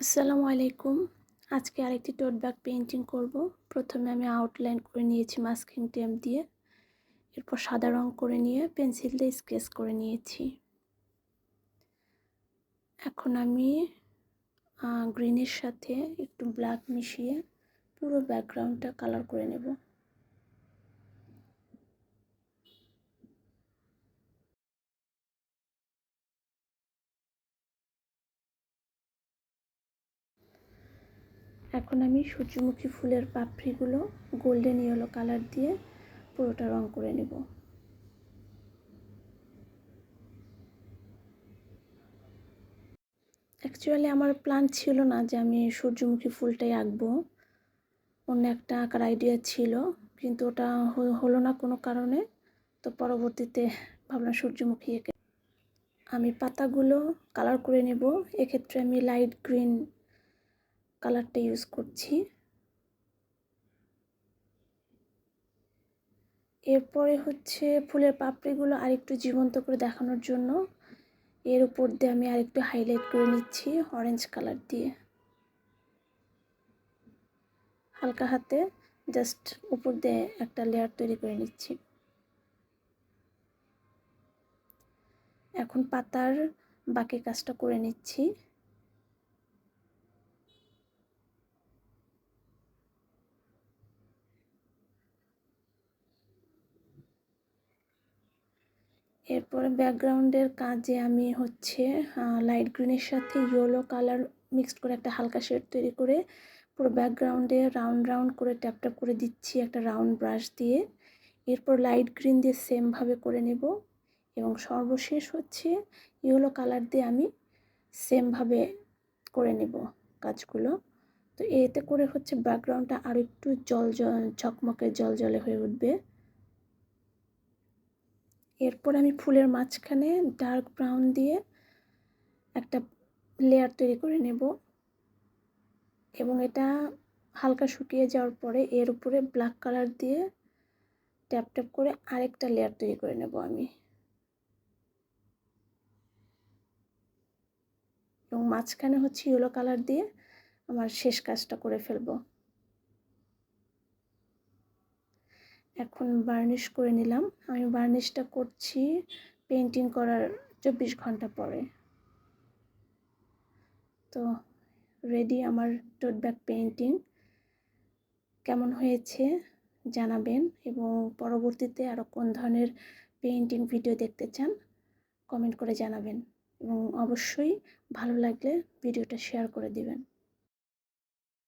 আসসালামু আলাইকুম। আজকে আরেকটি টোট ব্যাগ পেন্টিং করব। প্রথমে আমি আউটলাইন করে নিয়েছি মাস্কিং টেপ দিয়ে। এরপর সাদা রং করে নিয়ে পেন্সিল দিয়ে স্কেচ করে নিয়েছি। এখন আমি গ্রিনের সাথে একটু ব্ল্যাক মিশিয়ে পুরো ব্যাকগ্রাউন্ডটা কালার করে নেব। এখন আমি সূর্যমুখী ফুলের পাপড়িগুলো গোল্ডেন ইয়েলো কালার দিয়ে পুরোটা রং করে নেব। অ্যাকচুয়ালি আমার প্ল্যান ছিল না যে আমি সূর্যমুখী ফুলটাই আঁকবো। অন্য একটা আঁকার আইডিয়া ছিল, কিন্তু ওটা হলো না কোনো কারণে। তো পরবর্তীতে ভাবলাম সূর্যমুখী এঁকে আমি পাতাগুলো কালার করে নেব। এক্ষেত্রে আমি লাইট গ্রিন কালারটা ইউজ করছি। এরপরে হচ্ছে ফুলের পাপড়িগুলো আরেকটু জীবন্ত করে দেখানোর জন্য। এর উপর দিয়ে আমি আরেকটু হাইলাইট করে নিচ্ছি অরেঞ্জ কালার দিয়ে। হালকা হাতে জাস্ট উপর দিয়ে একটা লেয়ার তৈরি করে নিচ্ছি। এখন পাতার বাকি কাজটা করে নিচ্ছি। এরপরে ব্যাকগ্রাউন্ডের কাজে আমি হচ্ছে লাইট গ্রিনের সাথে ইয়েলো কালার মিক্সড করে একটা হালকা শেড তৈরি করে পুরো ব্যাকগ্রাউন্ডে রাউন্ড রাউন্ড করে ট্যাপ ট্যাপ করে দিচ্ছি একটা রাউন্ড ব্রাশ দিয়ে। এরপর লাইট গ্রিন দিয়ে সেমভাবে করে নেব এবং সর্বশেষ হচ্ছে ইয়েলো কালার দিয়ে আমি সেমভাবে করে নেব কাজগুলো। তো এতে করে হচ্ছে ব্যাকগ্রাউন্ডটা আর একটু জল জল, ঝকমকে জল, জলে হয়ে উঠবে। এরপর আমি ফুলের মাঝখানে ডার্ক ব্রাউন দিয়ে একটা লেয়ার তৈরি করে নেব এবং এটা হালকা শুকিয়ে যাওয়ার পরে এর উপরে ব্ল্যাক কালার দিয়ে ট্যাপ ট্যাপ করে আরেকটা লেয়ার তৈরি করে নেব আমি। এবং মাঝখানে হচ্ছে ইয়েলো কালার দিয়ে আমার শেষ কাজটা করে ফেলব। এখন বার্নিশ করে নিলাম। আমি বার্নিশটা করছি পেন্টিং করার চব্বিশ ঘণ্টা পরে। তো রেডি আমার টোট ব্যাগ পেন্টিং কেমন হয়েছে জানাবেন এবং পরবর্তীতে আরও কোন ধরনের পেন্টিং ভিডিও দেখতে চান কমেন্ট করে জানাবেন। এবং অবশ্যই ভালো লাগলে ভিডিওটা শেয়ার করে দিবেন।